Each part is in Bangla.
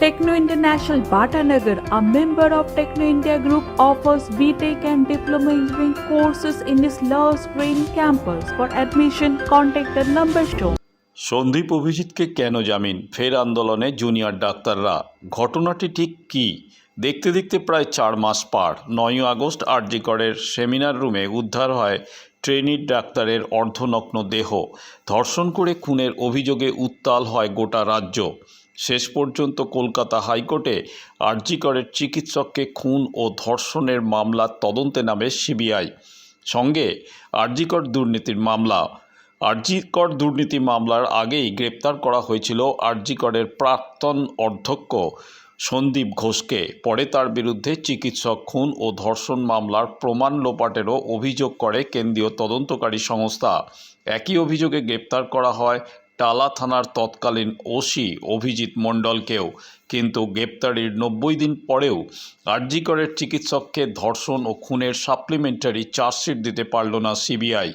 Techno International Bhatanagar, a member of Techno India Group, offers BTEC and Diploma Engineering courses in its Love Green campus. For admission, contact the number shown. Sandeep অভিজিৎকে কেন জামিন ফের আন্দোলনে জুনিয়র ডাক্তাররা ঘটনাটি ঠিক কী দেখতে দেখতে প্রায় চার মাস পার নয়ই আগস্ট আরজিকরের সেমিনার রুমে উদ্ধার হয় ট্রেনির ডাক্তারের অর্ধনগ্ন দেহ ধর্ষণ করে খুনের অভিযোগে উত্তাল হয় গোটা রাজ্য শেষ পর্যন্ত কলকাতা হাইকোর্টে আরজিকরের চিকিৎসককে খুন ও ধর্ষণের মামলার তদন্তে নামে সিবিআই। সঙ্গে আরজিকর দুর্নীতির মামলা। আরজিকর দুর্নীতি মামলার আগেই গ্রেপ্তার করা হয়েছিল আরজিকরের প্রাক্তন অধ্যক্ষ সন্দীপ ঘোষকে। পরে তার বিরুদ্ধে চিকিৎসক খুন ও ধর্ষণ মামলার প্রমাণ লোপাটেরও অভিযোগ করে কেন্দ্রীয় তদন্তকারী সংস্থা। একই অভিযোগে গ্রেপ্তার করা হয় টালা থানার তৎকালীন ওসি অভিজিৎ মণ্ডলকেও কিন্তু গ্রেপ্তারির নব্বই দিন পরেও আরজিকরের চিকিৎসককে ধর্ষণ ও খুনের সাপ্লিমেন্টারি চার্জশিট দিতে পারল না সিবিআই।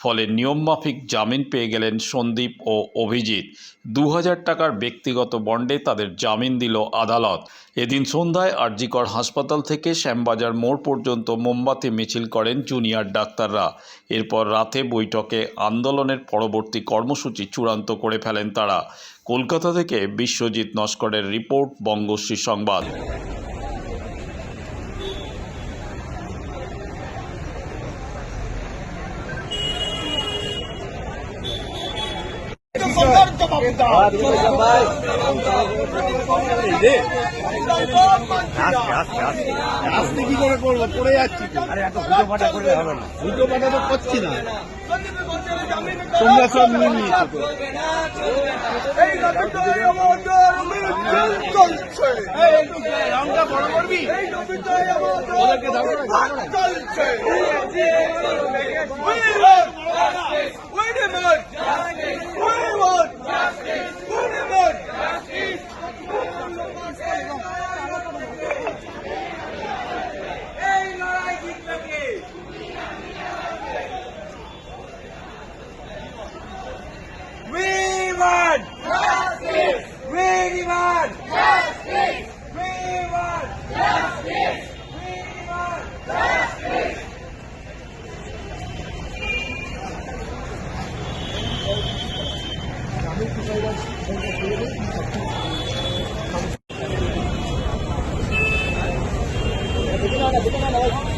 ফলে নিয়মমাফিক জামিন পেয়ে গেলেন সন্দীপ ও অভিজিৎ। দু হাজার টাকার ব্যক্তিগত বন্ডে তাদের জামিন দিল আদালত। এদিন সন্ধ্যায় আরজিকর হাসপাতাল থেকে শ্যামবাজার মোড় পর্যন্ত মোমবাতি মিছিল করেন জুনিয়র ডাক্তাররা। এরপর রাতে বৈঠকে আন্দোলনের পরবর্তী কর্মসূচি চূড়ান্ত করে ফেলেন তারা। কলকাতা থেকে বিশ্বজিৎ নস্করের রিপোর্ট, বঙ্গশ্রী সংবাদ। আস্তে কি করে করব? পড়ে যাচ্ছি আরে এত পুজো পাঠা করলে হবে না। দুটো পাটা তো করছি না। তোমরা সব নিয়ে নিয়েছো চলছে। forward! Dito na, dito na, dito na.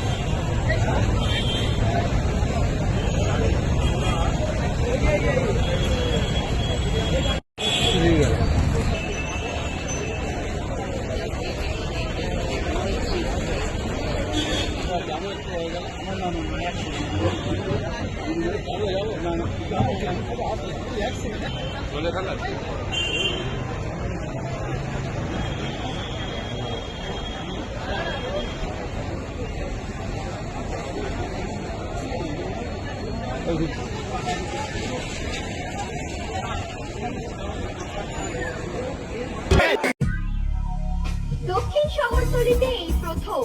দক্ষিণ শহরতলিতে এই প্রথম।